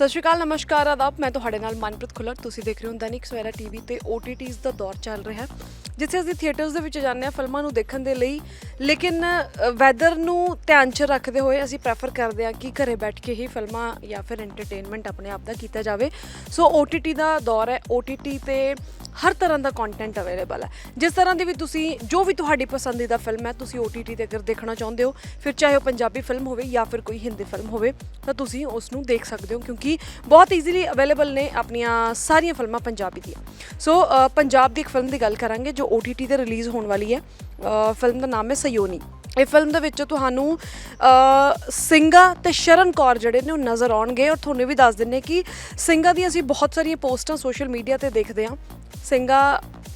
ਸਤਿ ਸ਼੍ਰੀ ਅਕਾਲ, ਨਮਸਕਾਰ, ਆਦਾਬ। ਮੈਂ ਤੁਹਾਡੇ ਨਾਲ ਮਨਪ੍ਰੀਤ ਖੁੱਲਰ। ਤੁਸੀਂ ਦੇਖ ਰਹੇ ਹੋ ਦੈਨਿਕ ਸਵੇਰਾ ਟੀਵੀ ਤੇ OTTs ਦਾ ਦੌਰ ਚੱਲ ਰਿਹਾ ਹੈ, ਜਿੱਥੇ ਅਸੀਂ ਥੀਏਟਰਸ ਦੇ ਵਿੱਚ ਜਾਂਦੇ ਹਾਂ ਫਿਲਮਾਂ ਨੂੰ ਦੇਖਣ ਦੇ ਲਈ। ਲੇਕਿਨ ਵੈਦਰ ਨੂੰ ਧਿਆਨ 'ਚ ਰੱਖਦੇ ਹੋਏ ਅਸੀਂ ਪ੍ਰੈਫਰ ਕਰਦੇ ਹਾਂ ਕਿ ਘਰੇ ਬੈਠ ਕੇ ਹੀ ਫਿਲਮਾਂ ਜਾਂ ਫਿਰ ਐਂਟਰਟੇਨਮੈਂਟ ਆਪਣੇ ਆਪ ਦਾ ਕੀਤਾ ਜਾਵੇ। ਸੋ OTT ਦਾ ਦੌਰ ਹੈ। OTT ਤੇ ਹਰ ਤਰ੍ਹਾਂ ਦਾ ਕੰਟੈਂਟ ਅਵੇਲੇਬਲ ਹੈ। ਜਿਸ ਤਰ੍ਹਾਂ ਦੀ ਵੀ ਤੁਸੀਂ, ਜੋ ਵੀ ਤੁਹਾਡੀ ਪਸੰਦੀਦਾ ਫਿਲਮ ਹੈ, ਤੁਸੀਂ OTT ਤੇ ਅਗਰ ਦੇਖਣਾ ਚਾਹੁੰਦੇ ਹੋ, ਫਿਰ ਚਾਹੇ ਉਹ ਪੰਜਾਬੀ ਫਿਲਮ ਹੋਵੇ ਜਾਂ ਫਿਰ ਕੋਈ ਹਿੰਦੀ ਫਿਲਮ ਹੋਵੇ, ਤਾਂ ਤੁਸੀਂ ਉਸ ਨੂੰ ਦੇਖ ਸਕਦੇ ਹੋ ਕਿਉਂਕਿ ਬਹੁਤ ਈਜ਼ੀਲੀ ਅਵੇਲੇਬਲ ਨੇ ਆਪਣੀਆਂ ਸਾਰੀਆਂ ਫਿਲਮਾਂ ਪੰਜਾਬੀ ਦੀਆਂ। ਸੋ ਪੰਜਾਬ ਦੀ ਇੱਕ ਫਿਲਮ ਦੀ ਗੱਲ ਕਰਾਂਗੇ ਜੋ OTT ਤੇ ਰਿਲੀਜ਼ ਹੋਣ ਵਾਲੀ ਹੈ। ਫਿਲਮ ਦਾ ਨਾਮ ਹੈ ਸਯੋਨੀ। ਇਹ ਫਿਲਮ ਦੇ ਵਿੱਚ ਤੁਹਾਨੂੰ ਸਿੰਘਾ ਸਿੰਗਾ ਤੇ ਸ਼ਰਨ ਕੌਰ ਜਿਹੜੇ ਨੇ ਉਹ ਨਜ਼ਰ ਆਉਣਗੇ ਔਰ ਤੁਹਾਨੂੰ ਇਹ ਵੀ ਦੱਸ ਦਿੰਨੇ ਕਿ ਸਿੰਗਾ ਦੀਆਂ ਅਸੀਂ ਬਹੁਤ ਸਾਰੀਆਂ ਪੋਸਟਾਂ ਸੋਸ਼ਲ ਮੀਡੀਆ ਤੇ ਦੇਖਦੇ ਹਾਂ। ਸਿੰਗਾ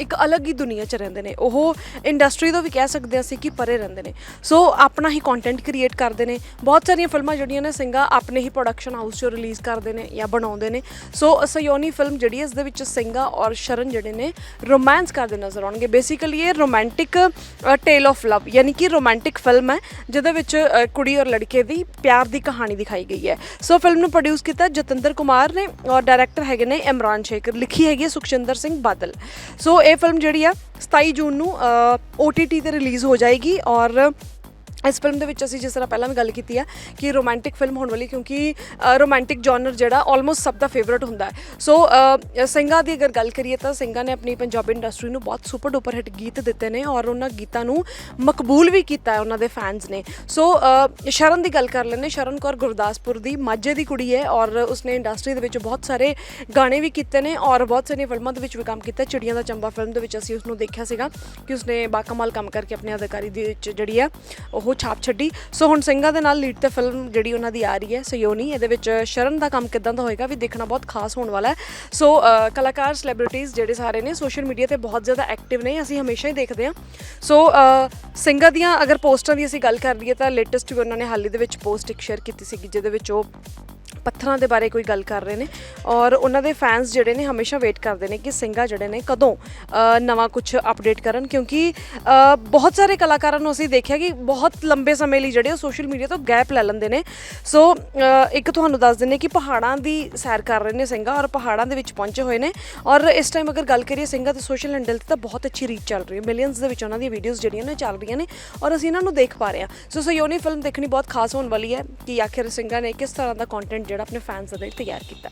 ਇੱਕ ਅਲੱਗ ਹੀ ਦੁਨੀਆ 'ਚ ਰਹਿੰਦੇ ਨੇ। ਉਹ ਇੰਡਸਟਰੀ ਤੋਂ ਵੀ ਕਹਿ ਸਕਦੇ ਹਾਂ ਅਸੀਂ ਕਿ ਪਰੇ ਰਹਿੰਦੇ ਨੇ। ਸੋ ਆਪਣਾ ਹੀ ਕੰਟੈਂਟ ਕ੍ਰੀਏਟ ਕਰਦੇ ਨੇ। ਬਹੁਤ ਸਾਰੀਆਂ ਫਿਲਮਾਂ ਜਿਹੜੀਆਂ ਨੇ ਸਿੰਗਾ ਆਪਣੇ ਹੀ ਪ੍ਰੋਡਕਸ਼ਨ ਹਾਊਸ 'ਚੋਂ ਰਿਲੀਜ਼ ਕਰਦੇ ਨੇ ਜਾਂ ਬਣਾਉਂਦੇ ਨੇ। ਸੋ ਸਯੋਨੀ ਫਿਲਮ ਜਿਹੜੀ ਹੈ, ਇਸ ਦੇ ਵਿੱਚ ਸਿੰਘਾ ਔਰ ਸ਼ਰਨ ਜਿਹੜੇ ਨੇ ਰੋਮਾਂਸ ਕਰਦੇ ਨਜ਼ਰ ਆਉਣਗੇ। ਬੇਸਿਕਲੀ ਇਹ ਰੋਮਾਂਟਿਕ ਟੇਲ ਆਫ ਲਵ ਯਾਨੀ ਕਿ ਰੋਮਾਂਟਿਕ ਇੱਕ ਫਿਲਮ ਹੈ ਜਿਹਦੇ ਵਿੱਚ ਅ, ਕੁੜੀ ਔਰ ਲੜਕੇ ਦੀ ਪਿਆਰ ਦੀ ਕਹਾਣੀ ਦਿਖਾਈ ਗਈ ਹੈ। ਸੋ ਫਿਲਮ ਨੂੰ ਪ੍ਰੋਡਿਊਸ ਕੀਤਾ ਜਤਿੰਦਰ ਕੁਮਾਰ ਨੇ ਔਰ ਡਾਇਰੈਕਟਰ ਹੈਗੇ ਨੇ ਇਮਰਾਨ ਸ਼ੇਖਰ ਲਿਖੀ ਹੈਗੀ ਹੈ ਸੁਖਚੰਦਰ ਸਿੰਘ ਬਾਦਲ। ਸੋ ਇਹ ਫਿਲਮ ਜਿਹੜੀ ਆ 27 ਜੂਨ ਨੂੰ OTT ਤੇ ਰਿਲੀਜ਼ ਹੋ ਜਾਏਗੀ ਔਰ ਇਸ ਫਿਲਮ ਦੇ ਵਿੱਚ ਅਸੀਂ ਜਿਸ ਤਰ੍ਹਾਂ ਪਹਿਲਾਂ ਵੀ ਗੱਲ ਕੀਤੀ ਹੈ ਕਿ ਰੋਮਾਂਟਿਕ ਫਿਲਮ ਹੋਣ ਵਾਲੀ ਕਿਉਂਕਿ ਰੋਮਾਂਟਿਕ ਜਨਰ ਜਿਹੜਾ ਆਲਮੋਸਟ ਸਭ ਦਾ ਫੇਵਰਿਟ ਹੁੰਦਾ ਹੈ। ਸੋ ਅ, ਸਿੰਘਾਂ ਦੀ ਅਗਰ ਗੱਲ ਕਰੀਏ ਤਾਂ ਸਿੰਘਾਂ ਨੇ ਆਪਣੀ ਪੰਜਾਬੀ ਇੰਡਸਟਰੀ ਨੂੰ ਬਹੁਤ ਸੁਪਰ ਡੁਪਰ ਹਿੱਟ ਗੀਤ ਦਿੱਤੇ ਨੇ ਔਰ ਉਹਨਾਂ ਗੀਤਾਂ ਨੂੰ ਮਕਬੂਲ ਵੀ ਕੀਤਾ ਹੈ ਉਹਨਾਂ ਦੇ ਫੈਨਸ ਨੇ। ਸੋ ਸ਼ਰਨ ਦੀ ਗੱਲ ਕਰ ਲੈਂਦੇ ਸ਼ਰਨ ਕੌਰ ਗੁਰਦਾਸਪੁਰ ਦੀ ਮਾਝੇ ਦੀ ਕੁੜੀ ਹੈ ਔਰ ਉਸਨੇ ਇੰਡਸਟਰੀ ਦੇ ਵਿੱਚ ਬਹੁਤ ਸਾਰੇ ਗਾਣੇ ਵੀ ਕੀਤੇ ਨੇ ਔਰ ਬਹੁਤ ਸਾਰੀਆਂ ਫਿਲਮਾਂ ਦੇ ਵਿੱਚ ਵੀ ਕੰਮ ਕੀਤਾ। ਚਿੜੀਆਂ ਦਾ ਚੰਬਾ ਫਿਲਮ ਦੇ ਵਿੱਚ ਅਸੀਂ ਉਸਨੂੰ ਦੇਖਿਆ ਸੀਗਾ ਕਿ ਉਸਨੇ ਬਾਕਮਾਲ ਕੰਮ ਕਰਕੇ ਆਪਣੀ ਅਦਾਕਾਰੀ ਦੇ ਵਿੱਚ ਜਿਹੜੀ ਆ ਉਹ ਉਹ ਛਾਪ ਛੱਡੀ। ਸੋ ਹੁਣ ਸਿੰਘਾਂ ਦੇ ਨਾਲ ਲੀਡ ਤੇ ਫਿਲਮ ਜਿਹੜੀ ਉਹਨਾਂ ਦੀ ਆ ਰਹੀ ਹੈ ਸਯੋਨੀ ਇਹਦੇ ਵਿੱਚ ਸ਼ਰਨ ਦਾ ਕੰਮ ਕਿਦਾਂ ਦਾ ਹੋਏਗਾ ਵੀ ਦੇਖਣਾ ਬਹੁਤ ਖਾਸ ਹੋਣ ਵਾਲਾ ਹੈ। ਸੋ ਕਲਾਕਾਰ ਸੈਲੀਬ੍ਰਿਟੀਜ਼ ਜਿਹੜੇ ਸਾਰੇ ਨੇ ਸੋਸ਼ਲ ਮੀਡੀਆ ਤੇ ਬਹੁਤ ਜ਼ਿਆਦਾ ਐਕਟਿਵ ਨੇ, ਅਸੀਂ ਹਮੇਸ਼ਾ ਹੀ ਦੇਖਦੇ ਹਾਂ। ਸੋ ਸਿੰਘਾਂ ਦੀਆਂ ਅਗਰ ਪੋਸਟਾਂ ਦੀ ਅਸੀਂ ਗੱਲ ਕਰ ਲਈਏ ਤਾਂ ਲੇਟੈਸਟ ਵੀ ਉਹਨਾਂ ਨੇ ਹਾਲ ਹੀ ਦੇ ਵਿੱਚ ਪੋਸਟ ਇੱਕ ਸ਼ੇਅਰ ਕੀਤੀ ਸੀ ਜਿਹਦੇ ਵਿੱਚ ਉਹ ਪੱਥਰਾਂ ਦੇ ਬਾਰੇ ਕੋਈ ਗੱਲ ਕਰ ਰਹੇ ਨੇ ਔਰ ਉਹਨਾਂ ਦੇ ਫੈਨਸ ਜਿਹੜੇ ਨੇ ਹਮੇਸ਼ਾ ਵੇਟ ਕਰਦੇ ਨੇ ਕਿ ਸਿੰਘਾ ਜਿਹੜੇ ਨੇ ਕਦੋਂ ਨਵਾਂ ਕੁਝ ਅਪਡੇਟ ਕਰਨ ਕਿਉਂਕਿ ਬਹੁਤ ਸਾਰੇ ਕਲਾਕਾਰਾਂ ਨੂੰ ਅਸੀਂ ਦੇਖਿਆ ਕਿ ਬਹੁਤ ਲੰਬੇ ਸਮੇਂ ਲਈ ਜਿਹੜੇ ਉਹ ਸੋਸ਼ਲ ਮੀਡੀਆ ਤੋਂ ਗੈਪ ਲੈ ਲੈਂਦੇ ਨੇ। ਸੋ ਇੱਕ ਤੁਹਾਨੂੰ ਦੱਸ ਦਿੰਨੇ ਕਿ ਪਹਾੜਾਂ ਦੀ ਸੈਰ ਕਰ ਰਹੇ ਨੇ ਸਿੰਘਾ ਔਰ ਪਹਾੜਾਂ ਦੇ ਵਿੱਚ ਪਹੁੰਚੇ ਹੋਏ ਨੇ ਔਰ ਇਸ ਟਾਈਮ ਅਗਰ ਗੱਲ ਕਰੀਏ ਸਿੰਘਾ ਦੇ ਸੋਸ਼ਲ ਹੈਂਡਲ ਤੇ ਤਾਂ ਬਹੁਤ ਅੱਛੀ ਰੀਚ ਚੱਲ ਰਹੀ ਹੈ। ਮਿਲੀਅਨਸ ਦੇ ਵਿੱਚ ਉਹਨਾਂ ਦੀਆਂ ਵੀਡੀਓਜ਼ ਜਿਹੜੀਆਂ ਨੇ ਚੱਲ ਰਹੀਆਂ ਨੇ ਔਰ ਅਸੀਂ ਇਹਨਾਂ ਨੂੰ ਦੇਖ ਪਾ ਰਹੇ ਹਾਂ। ਸੋ ਸਯੋਨੀ ਫਿਲਮ ਦੇਖਣੀ ਬਹੁਤ ਖਾਸ ਹੋਣ ਵਾਲੀ ਹੈ ਕਿ ਆਖਿਰ ਸਿੰਘਾ ਨੇ ਕਿਸ ਤਰ੍ਹਾਂ ਦਾ ਕੰਟੈਂਟ ਕੰਟੈਂਟ ਜਿਹੜਾ ਆਪਣੇ ਫੈਨਸ ਦੇ ਲਈ ਤਿਆਰ ਕੀਤਾ।